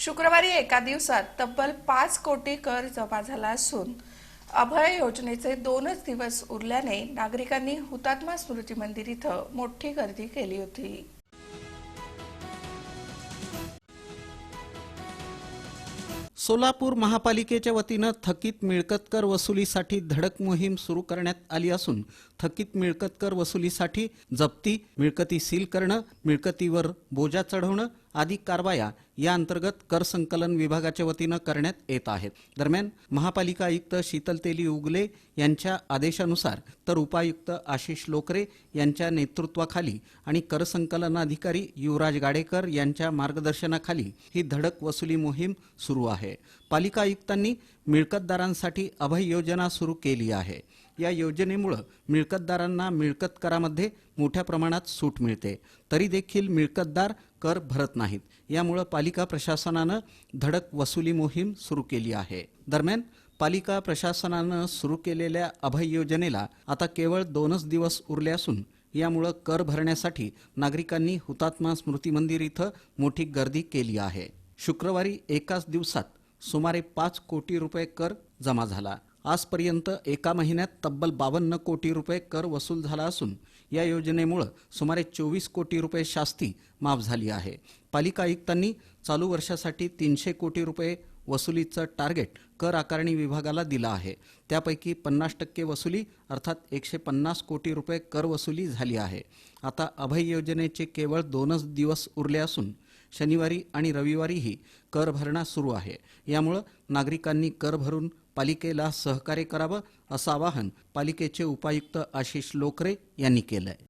शुक्रवारी एका दिवसात तब्बल पाच कोटी कर जमा झाला असून अभय योजनेचे दोनच दिवस उरल्याने नागरिकांनी हुतात्मा स्मृती मंदिर इथं मोठी गर्दी केली होती. सोलापूर महापालिकेच्या वतीनं थकीत मिळकत कर वसुलीसाठी धडक मोहीम सुरू करण्यात आली असून थकीत मिळकत कर वसुलीसाठी जप्ती मिळकती सील करणं मिळकतीवर बोजा चढवणं आदी कारवाया या अंतर्गत कर संकलन विभागाच्या वतीनं करण्यात येत आहेत दरम्यान महापालिका आयुक्त शीतल तेली उगले यांच्या आदेशानुसार तर उपायुक्त आशिष लोकरे यांच्या नेतृत्वाखाली आणि कर संकलन अधिकारी युवराज गाडेकर यांच्या मार्गदर्शनाखाली ही धडक वसुली मोहीम सुरू आहे. पालिका आयुक्तांनी मिळकतदारांसाठी अभय योजना सुरू केली आहे. या योजनेमुळं मिळकतदारांना मिळकत करामध्ये मोठ्या प्रमाणात सूट मिळते. तरी देखील मिळकतदार कर भरत नाहीत. यामुळं पालिका प्रशासनानं धडक वसुली मोहीम सुरू केली आहे. दरम्यान पालिका प्रशासनानं सुरू केलेल्या अभय योजनेला आता केवळ दोनच दिवस उरले असून यामुळं कर भरण्यासाठी नागरिकांनी हुतात्मा स्मृती मंदिर इथं मोठी गर्दी केली आहे. शुक्रवारी एकाच दिवसात सुमारे पाच कोटी रुपये कर जमा झाला. आजपर्यंत एका महिन्यात तब्बल बावन्न कोटी रुपये कर वसूल झाला असून या योजनेमुळं सुमारे चोवीस कोटी रुपये शास्ती माफ झाली आहे. पालिका आयुक्तांनी चालू वर्षासाठी तीनशे कोटी रुपये वसुलीचं टार्गेट कर आकारणी विभागाला दिलं आहे. त्यापैकी पन्नास टक्के वसुली अर्थात एकशे पन्नास कोटी रुपये कर वसुली झाली आहे. आता अभय योजनेचे केवळ दोनच दिवस उरले असून शनिवारी आणि रविवारीही कर भरणा सुरू आहे. यामुळं नागरिकांनी कर भरून पालिकेला सहकार्य करावं असं आवाहन पालिकेचे उपायुक्त आशिष लोकरे यांनी केलं आहे